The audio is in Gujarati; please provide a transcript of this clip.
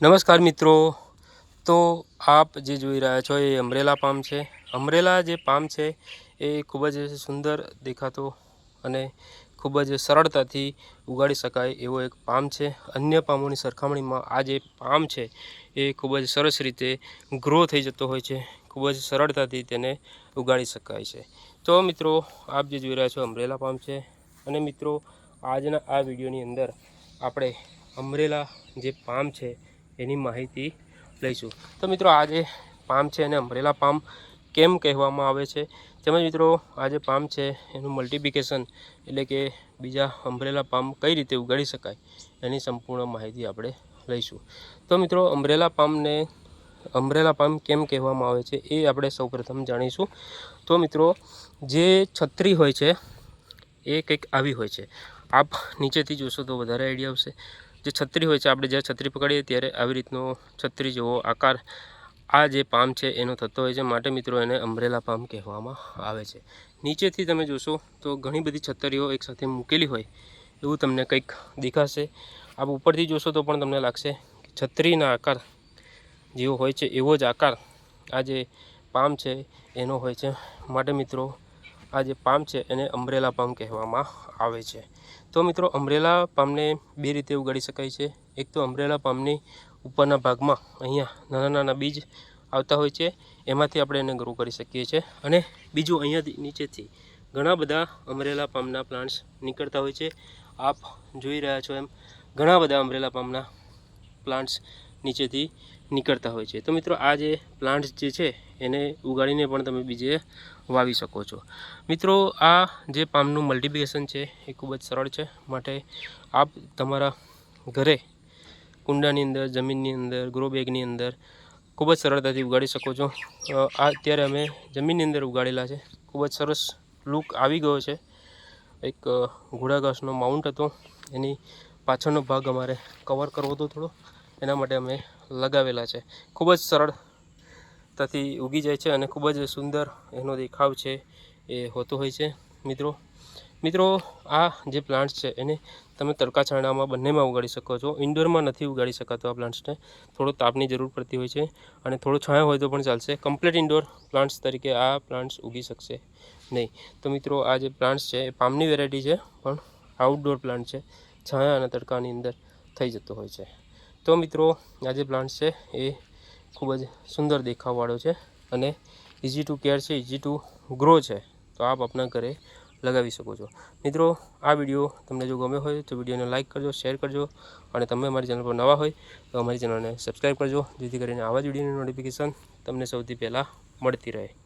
નમસ્કાર મિત્રો. તો આપ જે જોઈ રહ્યા છો એ અમરેલા પામ છે. અમરેલા જે પામ છે એ ખૂબ જ સુંદર દેખાતો અને ખૂબ જ સરળતાથી ઉગાડી શકાય એવો એક પામ છે. અન્ય પામોની સરખામણીમાં આ જે પામ છે એ ખૂબ જ સરસ રીતે ગ્રો થઈ જતો હોય છે. ખૂબ જ સરળતાથી તેને ઉગાડી શકાય છે. તો મિત્રો, આપ જે જોઈ રહ્યા છો અમરેલા પામ છે અને મિત્રો, આજના આ વિડીયોની અંદર આપણે અમરેલા જે પામ છે એની માહિતી લઈશું. તો મિત્રો આ જે પામ છે એને અમરેલા પામ કેમ કહેવામાં આવે છે? તેમજ મિત્રો આ જે પામ છે એનું મલ્ટિપ્લિકેશન એટલે કે બીજા અમરેલા પામ કઈ રીતે ઉગાડી શકાય, એની સંપૂર્ણ માહિતી આપણે લઈશું. તો મિત્રો, અમરેલા પામને અમરેલા પામ કેમ કહેવામાં આવે છે એ આપણે સૌપ્રથમ જાણીશું. તો મિત્રો, જે છત્રી હોય છે એ કંઈક આવી હોય છે. આપ નીચેથી જોશો તો વધારે આઈડિયા આવશે. જે છત્રી હોય છે, આપણે જ્યારે છત્રી પકડીએ ત્યારે આવી રીતનો છત્રી જેવો આકાર, આ જે પામ છે એનો થતો હોય છે. માટે મિત્રો એને અમરેલા પામ કહેવામાં આવે છે. નીચેથી તમે જોશો તો ઘણી બધી છત્રીઓ એકસાથે મૂકેલી હોય એવું તમને કંઈક દેખાશે. આપ ઉપરથી જોશો તો પણ તમને લાગશે કે છત્રીના આકાર જેવો હોય છે, એવો જ આકાર આ જે પામ છે એનો હોય છે. માટે મિત્રો આ જે પામ છે એને અમરેલા પામ કહેવામાં આવે છે. તો મિત્રો, અમરેલા પામને બે રીતે ઉગાડી શકાય છે. એક તો અમરેલા પામની ઉપરના ભાગમાં અહીંયા નાના નાના બીજ આવતા હોય છે. એમાંથી આપણે એને ગ્રો કરી શકીએ છીએ. અને બીજું અહીંયાથી નીચેથી ઘણા બધા અમરેલા પામના પ્લાન્ટ્સ નીકળતા હોય છે. આપ જોઈ રહ્યા છો એમ, ઘણા બધા અમરેલા પામના પ્લાન્ટ્સ નીચેથી નીકળતા હોય છે. તો મિત્રો, આ જે પ્લાન્ટ્સ જે છે, એને ઉગાડીને પણ તમે બીજે વાવી શકો છો. મિત્રો, આ જે પામનું મલ્ટિપ્લિકેશન છે, એ ખૂબ જ સરળ છે. માટે આપ તમારા ઘરે કુંડાની અંદર, જમીનની અંદર ગ્રો બેગની અંદર ખૂબ જ સરળતાથી ઉગાડી શકો છો. આ અત્યારે અમે જમીનની અંદર ઉગાડેલા છે. ખૂબ જ સરસ લુક આવી ગયો છે. એક ઘોડાઘાસનો ઘોડા ઘાસનો માઉન્ટ હતો. એની પાછળનો ભાગ અમારે કવર કરવો હતો થોડો. એના માટે અમે લગાવેલા છે. ખૂબ જ સરળતાથી ઉગી જાય છે અને ખૂબ જ સુંદર એનો દેખાવ છે એ હોતો હોય છે. મિત્રો મિત્રો, આ જે પ્લાન્ટ્સ છે એને તમે તડકા છાંયડામાં બંનેમાં ઉગાડી શકો છો. ઇન્ડોરમાં નથી ઉગાડી શકાતો આ પ્લાન્ટ્સને થોડો તાપની જરૂર પડતી હોય છે અને થોડો છાંયો હોય તો પણ ચાલશે. કમ્પ્લીટ ઇન્ડોર પ્લાન્ટ્સ તરીકે આ પ્લાન્ટ્સ ઉગી શકશે નહીં. તો મિત્રો, આ જે પ્લાન્ટ્સ છે એ પામની વેરાયટી છે, પણ આઉટડોર પ્લાન્ટ છે. છાયા અને તડકાની અંદર થઈ જતો હોય છે. તો મિત્રો આ જે પ્લાન્ટ છે એ ખૂબ જ સુંદર દેખાવવાળો છે અને ઇઝી ટુ કેર છે ઇઝી ટુ ગ્રો છે. તો આપ આપના ઘરે લગાવી શકો છો. મિત્રો, આ વીડિયો તમને જો ગમ્યો હોય તો વિડીયોને લાઇક કરજો શેર કરજો અને તમે અમારી ચેનલ પર નવા હોય તો અમારી ચેનલને સબસ્ક્રાઈબ કરજો, જેથી કરીને આવા જ વિડીયોની નોટિફિકેશન તમને સૌથી પહેલાં મળતી રહે.